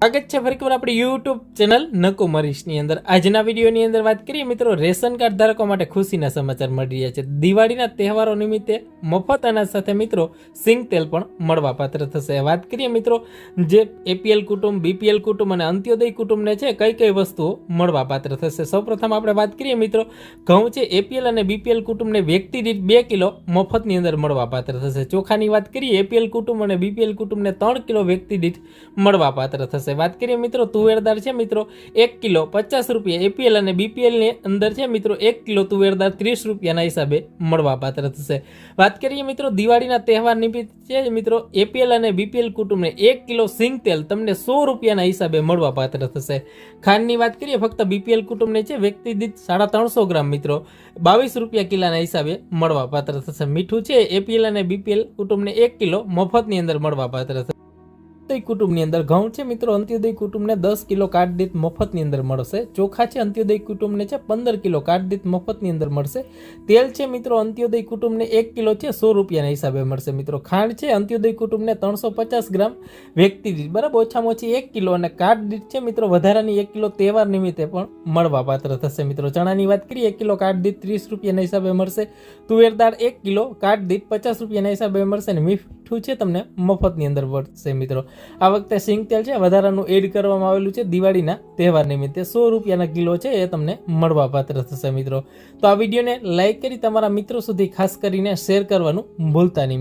સ્વાગત છે ફરીકવાર આપણી યુટ્યુબ ચેનલ નકુમરીશની અંદર. આજના વિડીયોની અંદર વાત કરીએ, મિત્રો, રેશન કાર્ડ ધારકો માટે ખુશીના સમાચાર મળી રહ્યા છે. દિવાળીના તહેવારો નિમિત્તે મફત અનાજ સાથે, મિત્રો, સિંગ તેલ પણ મળવાપાત્ર થશે. વાત કરીએ, મિત્રો, જે એપીએલ કુટુંબ બીપીએલ કુટુંબ અને અંત્યોદય કુટુંબને છે, કઈ કઈ વસ્તુઓ મળવાપાત્ર થશે. સૌપ્રથમ આપણે વાત કરીએ, મિત્રો, ઘઉં છે એપીએલ અને બીપીએલ કુટુંબને વ્યક્તિ દીઠ બે કિલો મફતની અંદર મળવાપાત્ર થશે. ચોખાની વાત કરીએ એપીએલ કુટુંબ અને બીપીએલ કુટુંબને ત્રણ કિલો વ્યક્તિ દીઠ મળવાપાત્ર થશે. વાત કરીએ, મિત્રો તુવેરદાર છે, મિત્રો, એક કિલો પચાસ રૂપિયા. એપીએલ અને બીપીએલની અંદર છે, મિત્રો, એક કિલો તુવેરદાર ત્રીસ રૂપિયાના હિસાબે મળવાપાત્ર થશે. વાત કરીએ, મિત્રો, દિવાળીના તહેવાર નિમિત્ત છે, મિત્રો, એપીએલ અને બીપીએલ કુટુંબને એક કિલો સિંગ તેલ તમને સો રૂપિયાના હિસાબે મળવાપાત્ર થશે. ખાંડની વાત કરીએ, ફક્ત બીપીએલ કુટુંબને છે વ્યક્તિ દીઠ સાડા ત્રણસો ગ્રામ, મિત્રો, બાવીસ રૂપિયા કિલાના હિસાબે મળવાપાત્ર થશે. મીઠું છે, એપીએલ અને બીપીએલ કુટુંબને એક કિલો મફતની અંદર મળવાપાત્ર થશે. અંત્યોદય કુટુંબની અંદર ઘઉં છે. મિત્રો, અંત્યોદય કુટુંબને દસ કિલો કાર્ડ દીઠ મફતની અંદર મળશે. ચોખા છે, અંત્યોદય કુટુંબને છે, પંદર કિલો કાર્ડ દીઠ મફતની અંદર મળશે. તેલ છે, મિત્રો, અંત્યોદય કુટુંબને એક કિલો છે, સો રૂપિયાના હિસાબે મળશે. મિત્રો, ખાંડ છે, અંત્યોદય કુટુંબને ત્રણસો પચાસ ગ્રામ વ્યક્તિ દીઠ. બરાબર, ઓછામાં ઓછી એક કિલો અને કાર્ડ દીઠ છે, મિત્રો, વધારાની એક કિલો તહેવાર નિમિત્તે પણ મળવા પાત્ર થશે. મિત્રો, ચણાની વાત કરીએ, એક કિલો કાર્ડ દીઠ ત્રીસ રૂપિયાના હિસાબે મળશે. તુવેર દાળ એક કિલો કાર્ડ દીઠ પચાસ રૂપિયાના હિસાબે મળશે અને મીઠું છે, તમને મફતની અંદર મળશે મિત્રો. આ વખતે સિંગ તેલ છે વધારાનું એડ કરવામાં આવેલું છે, દિવાળીના તહેવાર નિમિત્તે. સો રૂપિયાના કિલો છે, એ તમને મળવાપાત્ર થશે મિત્રો. તો આ વિડીયોને લાઇક કરી તમારા મિત્રો સુધી ખાસ કરીને શેર કરવાનું ભૂલતા નહીં